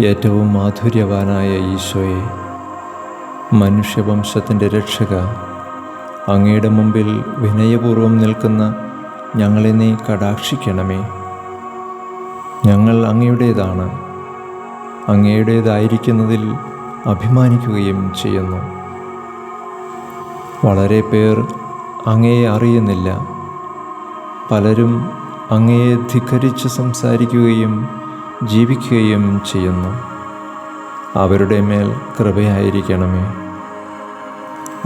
ഏറ്റവും മാധുര്യവാനായ ഈശോയെ മനുഷ്യവംശത്തിന്റെ രക്ഷക അങ്ങയുടെ മുമ്പിൽ വിനയപൂർവം നിൽക്കുന്ന ഞങ്ങളെ നീ കടാക്ഷിക്കണമേ. ഞങ്ങൾ അങ്ങയുടേതാണ് അങ്ങയുടേതായിരിക്കുന്നതിൽ അഭിമാനിക്കുകയും ചെയ്യുന്നു. വളരെ പേർ അങ്ങയെ അറിയുന്നില്ല. പലരും അങ്ങയെ ധിക്കരിച്ച് സംസാരിക്കുകയും ജീവിക്കുകയും ചെയ്യുന്നു. അവരുടെ മേൽ കൃപയായിരിക്കണമേ.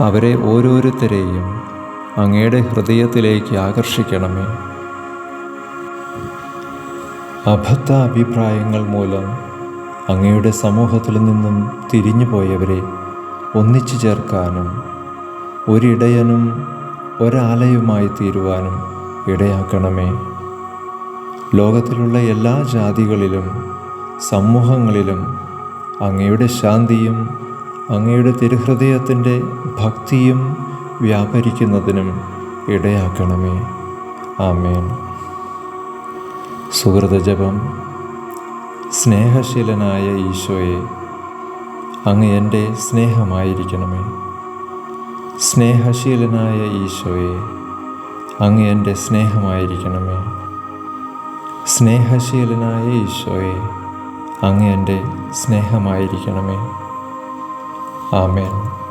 അവരെ ഓരോരുത്തരെയും അങ്ങയുടെ ഹൃദയത്തിലേക്ക് ആകർഷിക്കണമേ. അബദ്ധ അഭിപ്രായങ്ങൾ മൂലം അങ്ങയുടെ സമൂഹത്തിൽ നിന്നും തിരിഞ്ഞു പോയവരെ ഒന്നിച്ചു ചേർക്കാനും ഒരിടയനും ഒരാലയുമായി തീരുവാനും ഇടയാക്കണമേ. ലോകത്തിലുള്ള എല്ലാ ജാതികളിലും സമൂഹങ്ങളിലും അങ്ങയുടെ ശാന്തിയും അങ്ങയുടെ തിരുഹൃദയത്തിന്റെ ഭക്തിയും വ്യാപരിക്കുന്നതിനും ഇടയാക്കണമേ. ആമേൻ. സുഹൃതജപം സ്നേഹശീലനായ ഈശോയെ അങ്ങ് എന്റെ സ്നേഹമായിരിക്കണമേ. സ്നേഹശീലനായ ഈശോയെ അങ്ങ് എന്റെ സ്നേഹമായിരിക്കണമേ. സ്നേഹശീലനായ ഈശോയെ അങ്ങ് എന്റെ സ്നേഹമായിരിക്കണമേ. ആമേൻ.